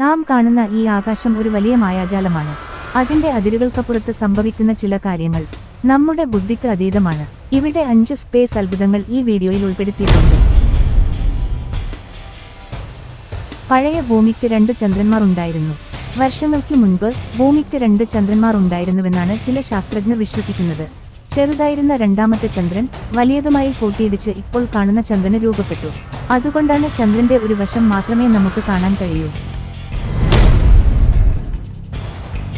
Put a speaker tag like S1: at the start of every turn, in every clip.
S1: നാം കാണുന്ന ഈ ആകാശം ഒരു വലിയ മായാജാലമാണ്. അതിന്റെ അതിരുകൾക്കപ്പുറത്ത് സംഭവിക്കുന്ന ചില കാര്യങ്ങൾ നമ്മുടെ ബുദ്ധിക്ക് അതീതമാണ്. ഇവിടെ അഞ്ച് സ്പേസ് അത്ഭുതങ്ങൾ ഈ വീഡിയോയിൽ ഉൾപ്പെടുത്തിയിട്ടുണ്ട്. പഴയ ഭൂമിക്ക് രണ്ട് ചന്ദ്രന്മാർ ഉണ്ടായിരുന്നു. വർഷങ്ങൾക്ക് മുൻപ് ഭൂമിക്ക് രണ്ട് ചന്ദ്രന്മാർ ഉണ്ടായിരുന്നുവെന്നാണ് ചില ശാസ്ത്രജ്ഞർ വിശ്വസിക്കുന്നത്. ചെറുതായിരുന്ന രണ്ടാമത്തെ ചന്ദ്രൻ വലിയതുമായി കൂട്ടിയിടിച്ച് ഇപ്പോൾ കാണുന്ന ചന്ദ്രന് രൂപപ്പെട്ടു. അതുകൊണ്ടാണ് ചന്ദ്രന്റെ ഒരു വശം മാത്രമേ നമുക്ക് കാണാൻ കഴിയൂ.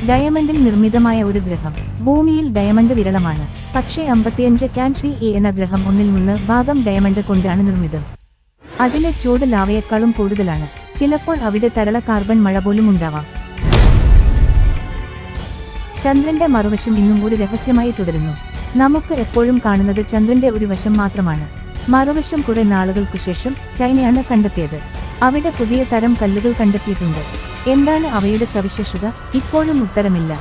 S1: ഡയമണ്ടിൽ നിർമ്മിതമായ ഒരു ഗ്രഹം. ഭൂമിയിൽ ഡയമണ്ട് വിരളമാണ്. പക്ഷേ അമ്പത്തിയഞ്ച് കാൻഡി എ എന്ന ഗ്രഹം ഒന്നിൽ നിന്ന് ഭാഗം ഡയമണ്ട് കൊണ്ടാണ് നിർമ്മിതം. അതിലെ ചൂട് ലാവയേക്കാളും കൂടുതലാണ്. ചിലപ്പോൾ അവിടെ തരള കാർബൺ മഴ പോലും ഉണ്ടാവാം. ചന്ദ്രന്റെ മറുവശം ഇന്നും ഒരു രഹസ്യമായി തുടരുന്നു. നമുക്ക് എപ്പോഴും കാണുന്നത് ചന്ദ്രന്റെ ഒരു വശം മാത്രമാണ്. മറുവശം കുറെ നാളുകൾക്കു ശേഷം ചൈനയാണ് കണ്ടെത്തിയത്. അവിടെ പുതിയ തരം കല്ലുകൾ കണ്ടെത്തിയിട്ടുണ്ട്. എന്താണ് അവയുടെ സവിശേഷത? ഇപ്പോഴും ഉത്തരമില്ല.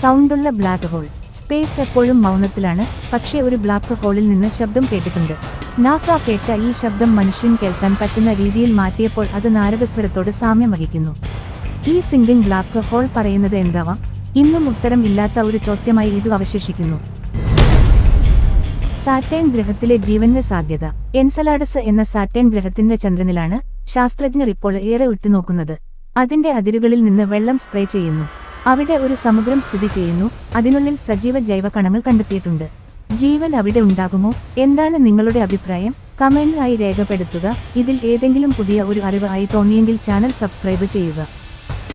S1: സൗണ്ടുള്ള ബ്ലാക്ക് ഹോൾ സ്പേസ് എപ്പോഴും മൗനത്തിലാണ്. പക്ഷേ ഒരു ബ്ലാക്ക് ഹോളിൽ നിന്ന് ശബ്ദം കേട്ടിട്ടുണ്ട്. നാസ കേട്ട ഈ ശബ്ദം മനുഷ്യൻ കേൾക്കാൻ പറ്റുന്ന രീതിയിൽ മാറ്റിയപ്പോൾ അത് നാരകസ്വരത്തോട് സാമ്യം വഹിക്കുന്നു. ഈ സിംഗിംഗ് ബ്ലാക്ക് ഹോൾ പറയുന്നത് എന്താവാം? ഇന്നും ഉത്തരം ഇല്ലാത്ത ഒരു ചോദ്യമായി ഇത് അവശേഷിക്കുന്നു. സാറ്റേൺ ഗ്രഹത്തിലെ ജീവന് സാധ്യത. എൻസലാഡസ് എന്ന സാറ്റേൺ ഗ്രഹത്തിന്റെ ചന്ദ്രനിലാണ് ശാസ്ത്രജ്ഞർ ഇപ്പോൾ ഏറെ ഉറ്റുനോക്കുന്നത്. അതിന്റെ അതിരുകളിൽ നിന്ന് വെള്ളം സ്പ്രേ ചെയ്യുന്നു. അവിടെ ഒരു സമുദ്രം സ്ഥിതി ചെയ്യുന്നു. അതിനുള്ളിൽ സജീവ ജൈവ കണങ്ങൾ കണ്ടെത്തിയിട്ടുണ്ട്. ജീവൻ അവിടെ ഉണ്ടാകുമോ? എന്താണ് നിങ്ങളുടെ അഭിപ്രായം? കമന്റ് ആയി രേഖപ്പെടുത്തുക. ഇതിൽ ഏതെങ്കിലും പുതിയ ഒരു അറിവ് ആയി തോന്നിയെങ്കിൽ ചാനൽ സബ്സ്ക്രൈബ് ചെയ്യുക.